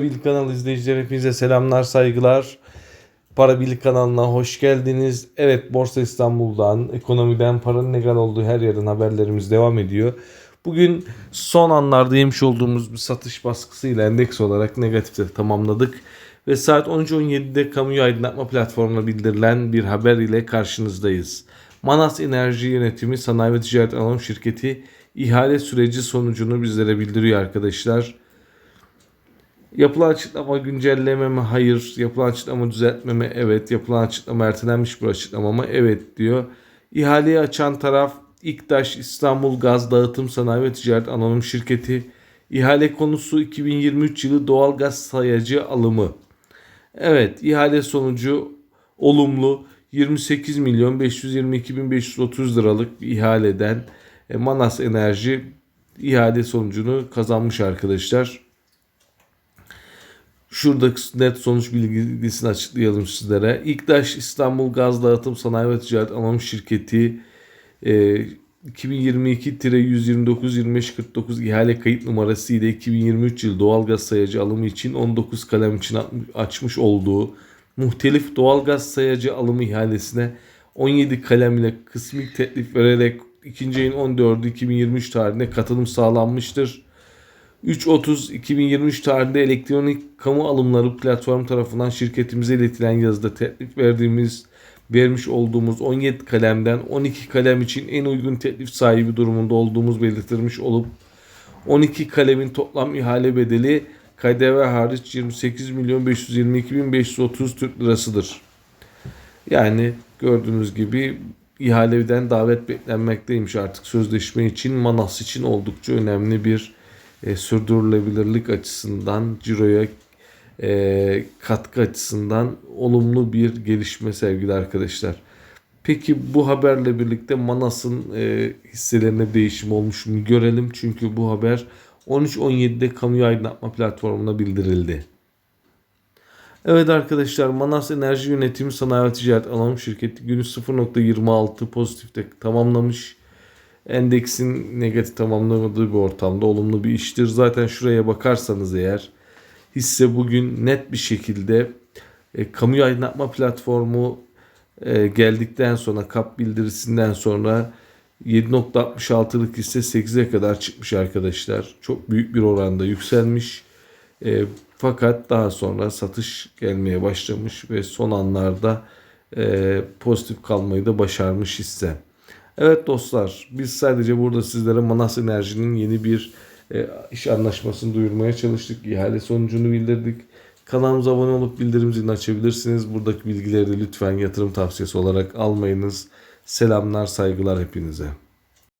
Bil kanal izleyicileri hepinize selamlar saygılar. Para Bil kanalına hoş geldiniz. Evet Borsa İstanbul'dan, ekonomiden, paranın kadar olduğu her yerden haberlerimiz devam ediyor. Bugün son anlarda yemiş olduğumuz bir satış baskısıyla endeks olarak negatifte tamamladık. Ve saat 13.17'de kamuyu aydınlatma platformuna bildirilen bir haber ile karşınızdayız. Manas Enerji Yönetimi Sanayi ve Ticaret Anonim Şirketi ihale süreci sonucunu bizlere bildiriyor arkadaşlar. Yapılan açıklama güncelleme mi? Hayır. Yapılan açıklama düzeltme mi? Evet. Yapılan açıklama ertelenmiş bir açıklama mı? Evet diyor. İhaleyi açan taraf İktaş İstanbul Gaz Dağıtım Sanayi ve Ticaret Anonim Şirketi. İhale konusu 2023 yılı doğal gaz sayacı alımı. Evet, ihale sonucu olumlu 28 milyon 522 bin 530 liralık bir ihaleden e, Manas Enerji ihale sonucunu kazanmış arkadaşlar. Şurada net sonuç bilgisini açıklayalım sizlere. İktaş İstanbul Gaz Dağıtım Sanayi ve Ticaret Anonim Şirketi e, 2022-129-2549 ihale kayıt numarası ile 2023 yıl doğalgaz sayacı alımı için 19 kalem için açmış olduğu muhtelif doğalgaz sayacı alımı ihalesine 17 kalem ile kısmi teklif vererek 2. ayın 14'ü 2023 tarihinde katılım sağlanmıştır. 3.30-2023 tarihinde elektronik kamu alımları platform tarafından şirketimize iletilen yazıda teklif verdiğimiz vermiş olduğumuz 17 kalemden 12 kalem için en uygun teklif sahibi durumunda olduğumuz belirtilmiş olup 12 kalemin toplam ihale bedeli KDV hariç 28 milyon 522 bin 530 Türk lirasıdır. Yani gördüğünüz gibi ihaleden davet beklenmekteymiş artık sözleşme için Manas için oldukça önemli bir e, sürdürülebilirlik açısından ciroya e, katkı açısından olumlu bir gelişme sevgili arkadaşlar. Peki bu haberle birlikte Manas'ın e, hisselerine değişim olmuş mu görelim. Çünkü bu haber 13.17'de kamuya aydınlatma platformuna bildirildi. Evet arkadaşlar Manas Enerji Yönetimi Sanayi ve Ticaret Anonim Şirketi günü 0.26 pozitifte tamamlamış. Endeksin negatif tamamlamadığı bir ortamda olumlu bir iştir. Zaten şuraya bakarsanız eğer hisse bugün net bir şekilde e, kamu aydınlatma platformu e, geldikten sonra kap bildirisinden sonra 7.66'lık hisse 8'e kadar çıkmış arkadaşlar. Çok büyük bir oranda yükselmiş. E, fakat daha sonra satış gelmeye başlamış ve son anlarda e, pozitif kalmayı da başarmış hisse. Evet dostlar biz sadece burada sizlere Manas Enerji'nin yeni bir e, iş anlaşmasını duyurmaya çalıştık. İhale sonucunu bildirdik. Kanalımıza abone olup bildirim zilini açabilirsiniz. Buradaki bilgileri de lütfen yatırım tavsiyesi olarak almayınız. Selamlar, saygılar hepinize.